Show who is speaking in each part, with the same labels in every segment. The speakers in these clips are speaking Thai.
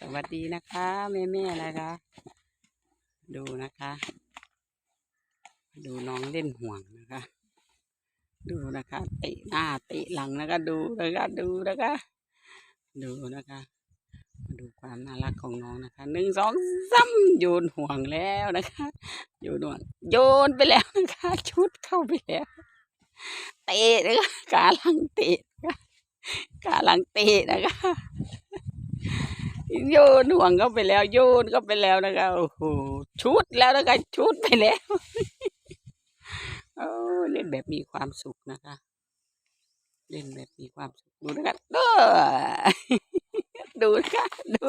Speaker 1: สวัสดีนะคะแม่แม่ๆนะคะ ดูนะคะ ดูน้องเล่นห่วงนะคะ ดูนะคะเตะหน้าเตะหลังนะคะดูนะคะดูนะคะ ดูนะคะมาดูความน่ารักของน้องนะคะหนึ่งสองสามโยนห่วงแล้วนะคะโยนห่วงโยนไปแล้วนะคะ ชุดเข้าไปแล้วเตะนะคะกาลังเตะนะคะกาลังเตะนะคะ โยนห่วงเข้าไปแล้ว โยนเข้าไปแล้วนะคะโอ้โหชุดแล้วนะคะชุดไปแล้วโอ้เล่นแบบมีความสุขนะคะ เล่นแบบมีความสุขดูนะคะด,ดูนะคะดู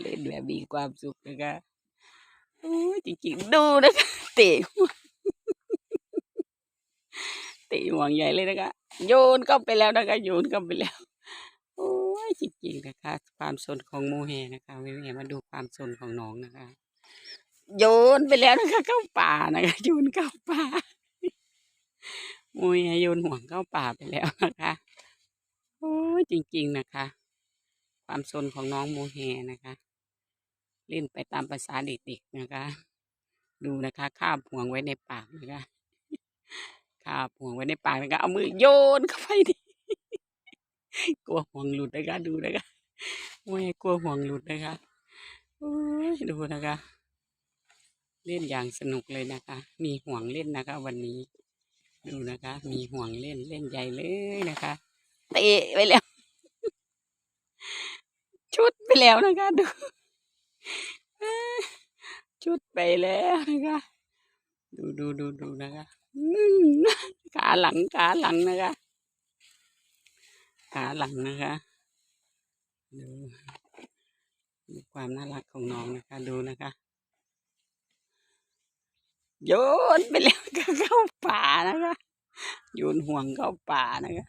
Speaker 1: เล่นแบบมีความสุขนะคะโอ้จริงๆดูนะคะเตะเตะห่วงใหญ่เลยนะคะโยนเข้าไปแล้วนะคะโยนเข้าไปแล้ว โอ้ยจริงๆนะคะ ความสนของโมเฮนะคะแม่ๆมาดูความสนของน้องนะคะ โยนไปแล้วนะคะเข้าป่านะคะโยนเข้าป่าโมเฮโยนห่วงเข้าป่าไปแล้วนะคะโอ้ยจริง ๆนะคะ ความสนของน้องโมเฮนะคะ เล่นไปตามภาษาเด็กๆนะคะ ดูนะคะคาบห่วงไว้ในปากนะคะคาบห่วงไว้ในปากนะคะเอามือโยนเข้าไปดิ กลัวห่วงหลุดนะคะดูนะคะโอ้ยกลัวห่วงหลุดนะคะดูนะคะ เล่นอย่างสนุกเลยนะคะ มีห่วงเล่นนะคะ วันนี้ ดูนะคะ มีห่วงเล่นเล่นใหญ่เลยนะคะเตะไปแล้ว ชุดไปแล้วนะคะดูชุดไปแล้วนะคะ ดูดูดูดูนะคะขาหลังขาหลังนะคะ ขาหลังนะคะดูดูความน่ารักของน้องนะคะดูนะคะโยนไปแล้วก็เข้าป่านะคะโยนห่วงเข้าป่านะคะ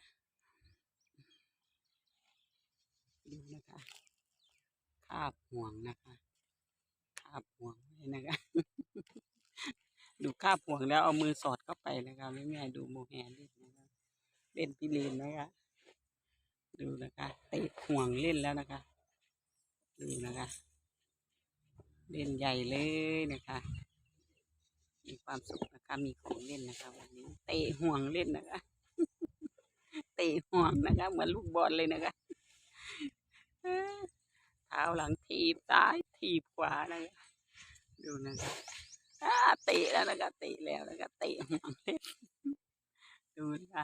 Speaker 1: ดูนะคะคาบห่วงนะคะคาบห่วงไว้นะคะ ดูคาบห่วงแล้วเอามือสอดเข้าไปนะคะแม่แม่ดูโมแฮนเล่นะคะเล่นพิเรนนะคะ ดูนะคะเตะห่วงเล่นแล้วนะคะ ดูนะคะ เล่นใหญ่เลยนะคะ มีความสุขนะคะมีของเล่นนะคะวันนี้เตะห่วงเล่นนะคะ เตะห่วงนะคะ เหมือนลูกบอลเลยนะคะเท้าหลังทีบซ้ายทีบขวานะคะดูนะคะเตะแล้วนะคะเตะแล้วนะคะเตะห่วงเล่นดูนะคะ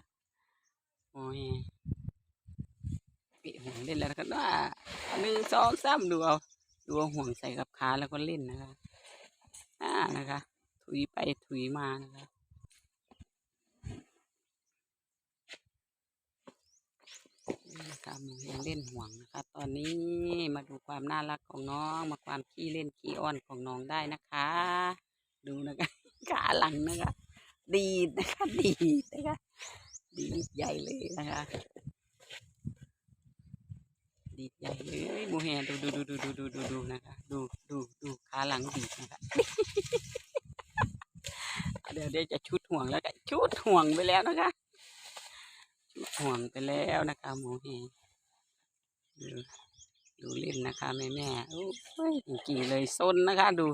Speaker 1: โอ้ย เตะห่วงเล่นแล้วนะครับว่าหนึ่งสองสามดูเอาดูเอาห่วงใส่กับขาแล้วก็เล่นนะคะอ่านะคะ ถุยไปถุยมานะคะนี่นะคะหมูยังเล่นห่วงนะคะ ตอนนี้มาดูความน่ารักของน้อง มาความขี้เล่นขี้อ้อนของน้องได้นะคะ ดูนะคะขาหลังนะคะ ดีนะคะ ดีนะคะ ดีใหญ่เลยนะคะ ดีดใหญ่เลยโมแฮดูดูดูดูดูดูดูดูนะคะดูดูดูขาหลังดีดนะคะเดี๋ยวเดี๋ยวจะชุดห่วงแล้วก็ชุดห่วงไปแล้วนะคะชุดห่วงไปแล้วนะคะโมแฮดูดูเล่นนะคะแม่แม่โอ้ยจริงๆเลยซนนะคะ ดู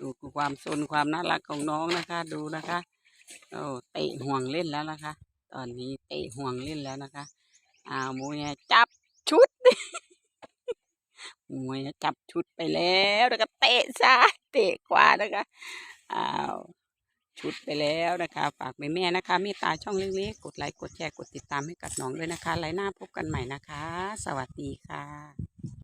Speaker 1: ดูความซนความน่ารักของน้องนะคะ ดูนะคะโอ้เตะห่วงเล่นแล้วนะคะ ตอนนี้เตะห่วงเล่นแล้วนะคะอ้าวโมแฮจับ ชุดมวยจับชุดไปแล้วแล้วก็เตะซ้ายเตะขวานะคะอ้าวชุดไปแล้วนะคะ ฝากแม่แม่ๆนะคะเมตตาช่องเล็กๆกดไลค์กดแชร์กดติดตามให้กับน้องด้วยนะคะไลน์หน้าพบกันใหม่นะคะ สวัสดีค่ะ